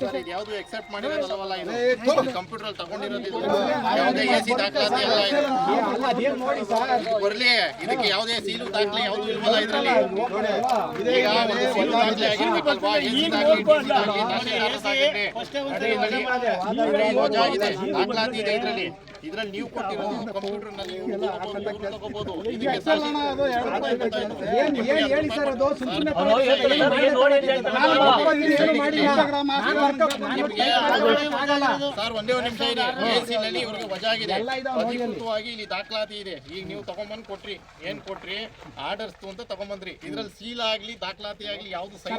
Sir ಇದು ಯಾವುದು accept ಮಾಡಿರೋದಲ್ಲವಲ್ಲ ಇದು ಕಂಪ್ಯೂಟರ್ ಅಲ್ಲಿ ತಗೊಂಡಿರೋದು. ಯಾವುದೇ ಎ ಸಿ ದಾಖಲಾತಿ ಇದು ಬರಲಿ ಇದಕ್ಕೆ ಯಾವುದೇ ಸೀಲು ದಾಖಲೆ ಯಾವುದು ಇಲ್ವಲ್ಲ ಇದರಲ್ಲಿ ಈಗ ಒಂದು ಸೀಲು ದಾಖಲೆ ಆಗಿರ್ಬೇಕಲ್ವಾ ಎ ಸಿ ದಾಖಲೆ ಟಿ ಸಿ ದಾಖಲೆ ತಹಶೀಲ್ದಾರ್ ದಾಖಲೆ ಇದೆ ದಾಖಲಾತಿ ಇದೆ ಇದರಲ್ಲಿ ಇದರಲ್ಲಿ ನೀವು ಕೊಟ್ಟಿರೋದು ಕಂಪ್ಯೂಟರ್ನಲ್ಲಿ ನೀವು ತಗೋಬಹುದು, ಸರ್ ಒಂದೇ ಒಂದು ನಿಮಿಷ ಇದೆ ಎಸಿ ನಲ್ಲಿ ಇವ್ರಿಗೆ ವಜಾ ಆಗಿದೆ ಅಧಿಕೃತವಾಗಿ ಇಲ್ಲಿ ದಾಖಲಾತಿ ಇದೆ. ಈಗ ನೀವು ತಗೊಂಬಂದ್ ಕೊಟ್ರಿ. ಏನ್ ಕೊಟ್ರಿ? ಆರ್ಡರ್ಸ್ ಅಂತ ತಗೊಂಬಂದ್ರಿ. ಇದ್ರಲ್ಲಿ ಸೀಲ್ ಆಗ್ಲಿ ದಾಖಲಾತಿ ಆಗ್ಲಿ ಯಾವ್ದು ಸೈನ್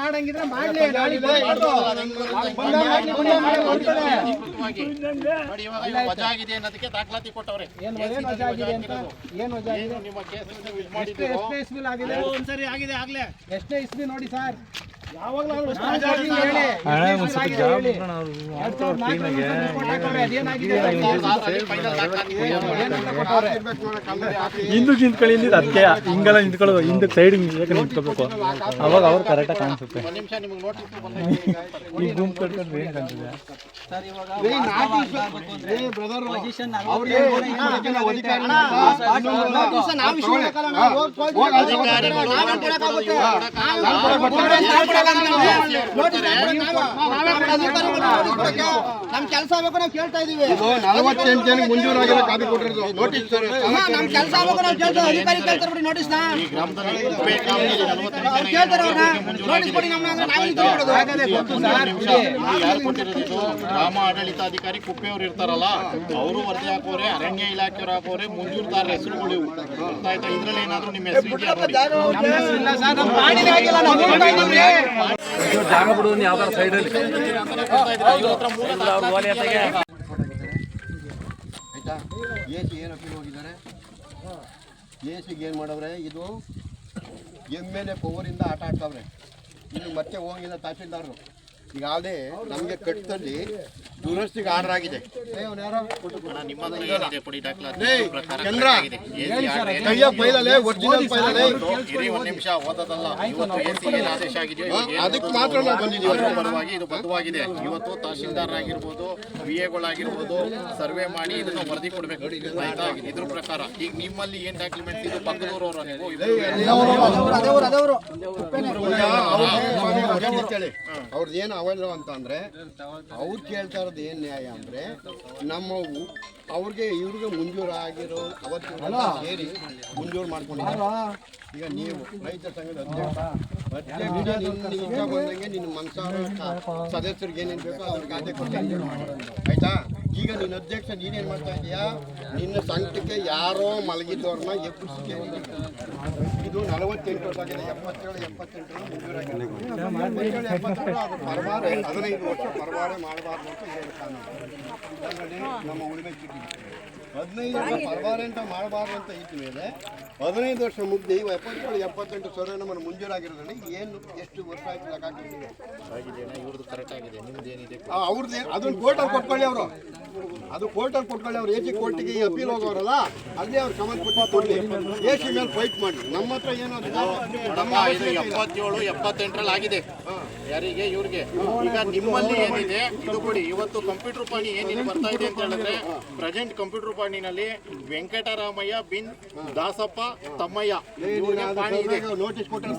ಮಾಡಂಗಿದ್ರೆ ಮಾಡ್ಲಿ. ನೋಡಿ ಇವಾಗ ವಜಾ ಆಗಿದೆ ಅನ್ನೋದಕ್ಕೆ ದಾಖಲಾತಿ ಕೊಟ್ಟವ್ರೆ. ನಿಮ್ಮ ಕೇಸ್ ಒಂದ್ಸರಿ ಆಗಿದೆ ಆಗ್ಲೇ. ಎಷ್ಟೇ ಇಸ್ವಿ ನೋಡಿ ಸರ್. ಹಿಂದಕ್ಕೆ ನಿಂತ್ಕೊಳ್ಳಿ ಅದಕ್ಕೆ ಹಿಂಗೆಲ್ಲ ನಿಂತ್ಕೊಳ್ಳೋದು ಹಿಂದಕ್ಕೆ ಸೈಡ್ ಯಾಕೆ ನಿಂತ್ಕೋಬೇಕು? ಅವಾಗ ಅವ್ರು ಕರೆಕ್ಟಾಗಿ ಕಾಣಿಸುತ್ತೆ. ಈ ನಿಮಿಷ ನಿಮ್ಗೆ ನೋಟಿಸ್ ಬಂದ ಈಗ. ಗುಂಪು ಕಟ್ಕೊಂಡ್ರೆ ಏನು ಕಾಣ್ತದೆ? ನಮ್ ಕೆಲಸ ಆಗ್ಬೇಕು ನಾವು ಕೇಳ್ತಾ ಇದೀವಿ. ನಲವತ್ತೆಂಟು ಜನಕ್ಕೆ ಮಂಜೂರಾಗಿರೋ ಕಾಪಿ ಕೊಟ್ಟಿರೋದು. ನೋಟಿಸ್ ಸರ್ ನಮ್ ಕೆಲಸ ಆಗ್ಬೇಕು ನಾವು ಕೇಳ್ತಾ ಅಧಿಕಾರಿ ಕೇಳ್ತಾರೆ ಬಿಡಿ ನೋಟಿಸ್ ನಾ. ಅವ್ರು ಕೇಳ್ತಾರೆ ಅವ್ರನ್ನ. ನೋಟಿಸ್ ಕೊಡಿ ಅಂದ್ರೆ ನಾವೇನ್ ತಗೊಳ್ಳೋದು ಗ್ರಾಮ ಆಡಳಿತಾಧಿಕಾರಿ ಕುಪ್ಪೆಯವ್ರು ಇರ್ತಾರಲ್ಲ ಅವರು ವರದಿ ಹಾಕೋರೆ ಅರಣ್ಯ ಇಲಾಖೆಯವ್ರು ಹಾಕೋರೆ ಮಂಜೂರ್ದಾರ ಹೆಸರುಗಳು ಇದ್ರಲ್ಲಿ ಏನಾದ್ರು ನಿಮ್ಮ ಹೆಸರು ಇದೆಯಾ ಜಾಗ ಬಿಡೋದು ಯಾವ್ದಾರ ಸೈಡಲ್ಲಿ ಆಯ್ತಾ? ಎ ಸಿ ಏನು ಅಪೀಲ್ ಹೋಗಿದ್ದಾರೆ? ಎ ಸಿಗೆ ಏನು ಮಾಡವ್ರೆ? ಇದು ಎಂ ಎಲ್ ಎ ಪವರಿಂದ ಆಟ ಆಡ್ತಾವ್ರೆ. ಇನ್ನು ಮತ್ತೆ ಹೋಗಿಲ್ಲ ತಹಸೀಲ್ದಾರರು ಯಾವುದೇ ನಮಗೆ ಕಟ್ಟದಲ್ಲಿ ದುರಸ್ತಿಗೆ ಆರ್ಡರ್ ಆಗಿದೆ. ನಿಮಿಷ ಓದೋದಲ್ಲ. ಇವತ್ತು ಎಸಿ ಏನ್ ಆದೇಶ ಆಗಿದೆಯೋ? ಅದಕ್ಕೆ ಮಾತ್ರ ನಾವು ಬಂದಿದ್ದೀವಿ. ಪರವಾಗಿ ಇದು ಬದ್ಧವಾಗಿದೆ. ಇವತ್ತು ತಹಶೀಲ್ದಾರ್ ಆಗಿರ್ಬೋದು ವಿ ಎಗಳಾಗಿರ್ಬೋದು ಸರ್ವೆ ಮಾಡಿ ಇದನ್ನ ವರದಿ ಕೊಡ್ಬೇಕು. ಆಯ್ತಾ? ಇದ್ರ ಪ್ರಕಾರ. ಈಗ ನಿಮ್ಮಲ್ಲಿ ಏನ್ ಡಾಕ್ಯುಮೆಂಟ್ ಇದು? ಪಕ್ಕದೂರವ್ರ ನೀವು ಅವ್ರದ್ದು ಏನು? ಅವೈಲ್ ಅಂತ ಅಂದ್ರೆ ಅವ್ರು ಕೇಳ್ತಾ ಇರೋದು ಏನು ನ್ಯಾಯ ಅಂದ್ರೆ ನಮ್ಮ ಅವ್ರಿಗೆ ಇವ್ರಿಗೆ ಮುಂಜೂರು ಆಗಿರೋ ಅವತ್ತು ಸೇರಿ ಮುಂಜೂರು ಮಾಡ್ಕೊಂಡಿದ್ದಾರೆ. ಈಗ ನೀವು ರೈತ ಸಂಘದ ಅಧ್ಯಕ್ಷ ಬಂದಂಗೆ ನಿನ್ನ ಮನಸಾರ ಸದಸ್ಯರಿಗೆ ಏನೇನು ಬೇಕೋ ಅವ್ರಿಗೆ ಆದ್ಯ ಕೊಟ್ಟು ಆಯ್ತಾ? ಈಗ ನಿನ್ನ ಅಧ್ಯಕ್ಷ ನೀನೇನು ಮಾಡ್ತಾ ಇದೀಯಾ? ನಿನ್ನ ಸಂಘಕ್ಕೆ ಯಾರೋ ಮಲಗಿದ್ದವ್ರನ್ನ ಎಬ್ಬಿಸಿ ಇದು ನಲವತ್ತೆಂಟು ವರ್ಷ ಎಪ್ಪತ್ತೇಳು ಎಪ್ಪತ್ತೆಂಟರಲ್ಲಿ ಮಂಜೂರಾಗಿದೆ ಎಪ್ಪತ್ತೇಳು, ಅದು ಪರವಾರೆ ಹದಿನೈದು ವರ್ಷ ಪರವಾರೆ ಮಾಡಬಾರ್ದು ಅಂತ ಹೇಳಿ ಕಾನೂನು ಅದರಲ್ಲಿ ನಮ್ಮ ಉಳಿಮೆ ಚೀಟಿ. ಹದಿನೈದು ವರ್ಷ ಪರವಾರೆ ಅಂತ ಮಾಡಬಾರ್ದು ಅಂತ ಇದ್ದ ಮೇಲೆ ಹದಿನೈದು ವರ್ಷ ಮುಗ್ದು ಇವು ಎಪ್ಪತ್ತೇಳು ಎಪ್ಪತ್ತೆಂಟು ಸಾವಿರ ನಮ್ಮನ್ನು ಮಂಜೂರಾಗಿರೋದ್ರಲ್ಲಿ ಏನು ಎಷ್ಟು ವರ್ಷ ಆಯ್ತು ಲೆಕ್ಕ ಹಾಕಿದ್ದೀವಿ ಅವ್ರದ್ದು ಅದನ್ನ ಕೋರ್ಟಲ್ಲಿ ಕೊಟ್ಕೊಳ್ಳಿ ಅವರು. ಅದು ಕೋರ್ಟಲ್ಲಿ ಕೊಟ್ಕೊಳ್ಳಿ ಅವ್ರು ಎ ಸಿ ಕೋರ್ಟಿಗೆ ಅಪೀಲ್ ಹೋಗೋರಲ್ಲ ಅಲ್ಲಿ ಅವ್ರು ಸಂಬಂಧಪಟ್ಟ ಕೊಡಲಿ. ಎ ಸಿ ಮೇಲೆ ಫೈಟ್ ಮಾಡಿ. ನಮ್ಮ ಹತ್ರ ಏನಾದ್ರು ಎಪ್ಪತ್ತೇಳು ಎಪ್ಪತ್ತೆಂಟರಲ್ಲಿ ಆಗಿದೆ. ಯಾರಿಗೆ? ಇವ್ರಿಗೆ. ಈಗ ನಿಮ್ಮಲ್ಲಿ ಏನಿದೆ? ಇದು ಕೊಡಿ. ಇವತ್ತು ಕಂಪ್ಯೂಟರ್ ಪಾಣಿ ಏನೇನು ಬರ್ತಾ ಇದೆ ಅಂತ ಹೇಳಿದ್ರೆ ಪ್ರೆಸೆಂಟ್ ಕಂಪ್ಯೂಟರ್ ಪಾಣಿನಲ್ಲಿ ವೆಂಕಟರಾಮಯ್ಯ ಬಿನ್ ದಾಸಪ್ಪ ತಮ್ಮಯ್ಯ. ಇವ್ರಿಗೆ ಪಾಣಿ ಇದೆ. ನೋಟಿಸ್ ಕೊಟ್ಟರೆ